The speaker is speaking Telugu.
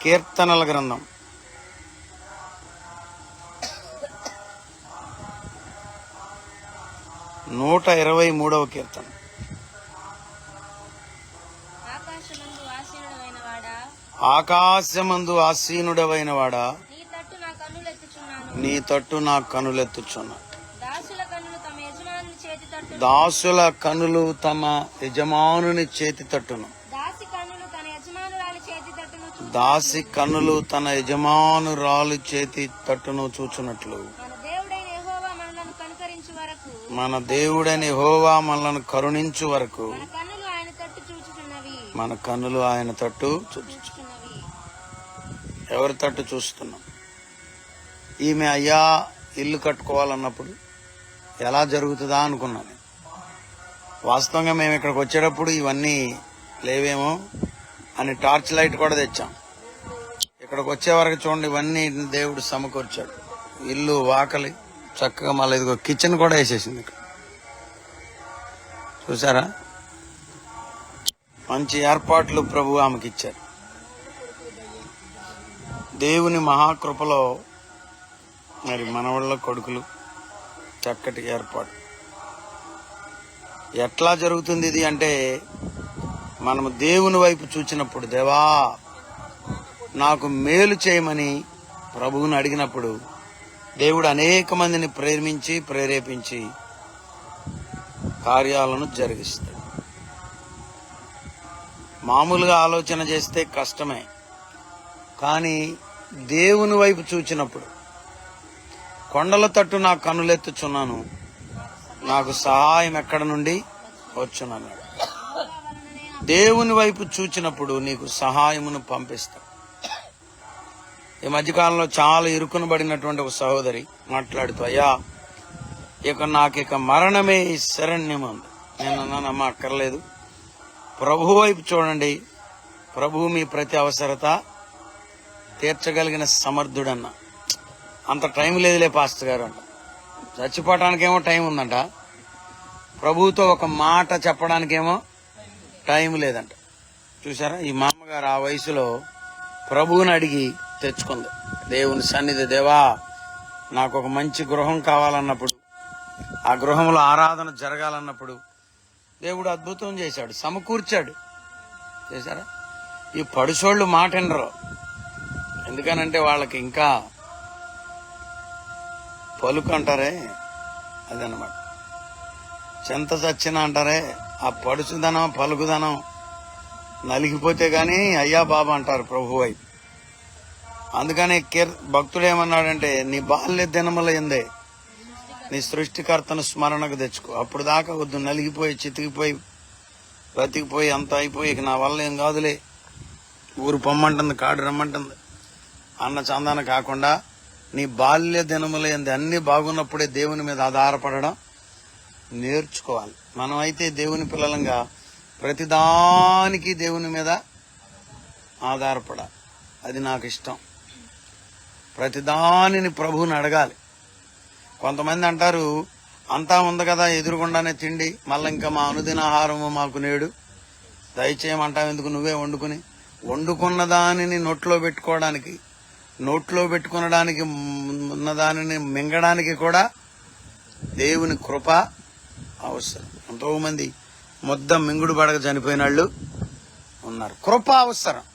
కీర్తనల గ్రంథం. నూట ఇరవై మూడవ కీర్తన. ఆకాశమందు ఆసీనుడవైన వాడా నీ తట్టు నా కనులెత్తుచున్నా దాసుల కనులు తమ యజమానుని చేతి తట్టును దాసి కన్నులు తన యజమానురాలి చేతి తట్టును చూ- దాసి కన్నులు తన యజమానురాలు చేతి తట్టును చూచున్నట్లు మన దేవుడైన హోవా మనలను కరుణించు వరకు. మన కన్నులు ఆయన తట్టు ఎవరి తట్టు చూస్తున్నాం? ఈమె అయ్యా ఇల్లు కట్టుకోవాలన్నప్పుడు ఎలా జరుగుతుందా అనుకున్నాను నేను. వాస్తవంగా మేము ఇక్కడికి వచ్చేటప్పుడు ఇవన్నీ లేవేమో అని టార్చ్ లైట్ కూడా తెచ్చాం. ఇక్కడికి వచ్చే వరకు చూడండి ఇవన్నీ దేవుడు సమకూర్చాడు. ఇల్లు వాకలి చక్కగా మళ్ళీ ఇదిగో కిచెన్ కూడా వేసేసింది ఇక్కడ. చూసారా? మంచి ఏర్పాట్లు ప్రభు ఆమెకి ఇచ్చారు. దేవుని మహాకృపలో మరి మనవాళ్ళ కొడుకులు చక్కటి ఏర్పాటు. ఎట్లా జరుగుతుంది ఇది అంటే మనము దేవుని వైపు చూచినప్పుడు దేవా నాకు మేలు చేయమని ప్రభువుని అడిగినప్పుడు దేవుడు అనేక మందిని ప్రేమించి ప్రేరేపించి కార్యాలను జరిగిస్తాడు. మామూలుగా ఆలోచన చేస్తే కష్టమే. కానీ దేవుని వైపు చూచినప్పుడు కొండల తట్టు నా కనులెత్తుచున్నాను నాకు సహాయం ఎక్కడ నుండి వచ్చునన్నాడు. దేవుని వైపు చూచినప్పుడు నీకు సహాయమును పంపిస్తా. ఈ మధ్యకాలంలో చాలా ఇరుకునబడినటువంటి ఒక సహోదరి మాట్లాడుతూ అయ్యా ఇక నాకు ఇక మరణమే శరణ్యం ఉంది నేను అన్నానమ్మా అక్కర్లేదు. ప్రభు వైపు చూడండి. ప్రభు మీ ప్రతి అవసరత తీర్చగలిగిన సమర్థుడన్న. అంత టైం లేదులే పాస్టర్ గారు అంట. చచ్చిపోవటానికేమో టైం ఉందంట. ప్రభువుతో ఒక మాట చెప్పడానికేమో టైం లేదంట. చూసారా ఈ మామగారు ఆ వయసులో ప్రభువుని అడిగి తెచ్చుకుంది. దేవుని సన్నిధి దేవా నాకు ఒక మంచి గృహం కావాలన్నప్పుడు ఆ గృహంలో ఆరాధన జరగాలన్నప్పుడు దేవుడు అద్భుతం చేశాడు సమకూర్చాడు. చేశారా? ఈ పడుసోళ్ళు మాట వినరు. ఎందుకనంటే వాళ్ళకి ఇంకా పలుకు అంటారే అదనమాట. చెంత చచ్చిన అంటారే ఆ పడుచుదనం పలుకుదనం నలిగిపోతే కానీ అయ్యా బాబా అంటారు ప్రభు వైపు అందుకని కీర్ భక్తుడు ఏమన్నాడంటే నీ బాల్య దినముల ఎందే నీ సృష్టికర్తను స్మరణకు తెచ్చుకో. అప్పుడు దాకా వద్దు నలిగిపోయి చితికిపోయి బ్రతికిపోయి అంత అయిపోయి ఇక నా వల్ల ఏం కాదులే. ఊరు పొమ్మంటుంది కాడు రమ్మంటుంది. అన్న చందాన కాకుండా నీ బాల్య దినముల అన్ని బాగున్నప్పుడే దేవుని మీద ఆధారపడడం నేర్చుకోవాలి. మనం అయితే దేవుని పిల్లలంగా ప్రతిదానికి దేవుని మీద ఆధారపడాలి. అది నాకు ఇష్టం. ప్రతిదానిని ప్రభువుని అడగాలి. కొంతమంది అంటారు అంతా ఉంది కదా ఎదురుగుండానే తిండి మళ్ళీ ఇంకా మా అనుదిన ఆహారము మాకు నేడు. దయచేయమంటావు ఎందుకు నువ్వే వండుకుని? వండుకున్న దానిని నోట్లో పెట్టుకోవడానికి నోట్లో పెట్టుకునడానికి ఉన్న దానిని మింగడానికి కూడా దేవుని కృప అవసరం. ఎంతోమంది మొత్తం ముద్ద మింగుడు పడక చనిపోయిన వాళ్ళు ఉన్నారు. కృప అవసరం.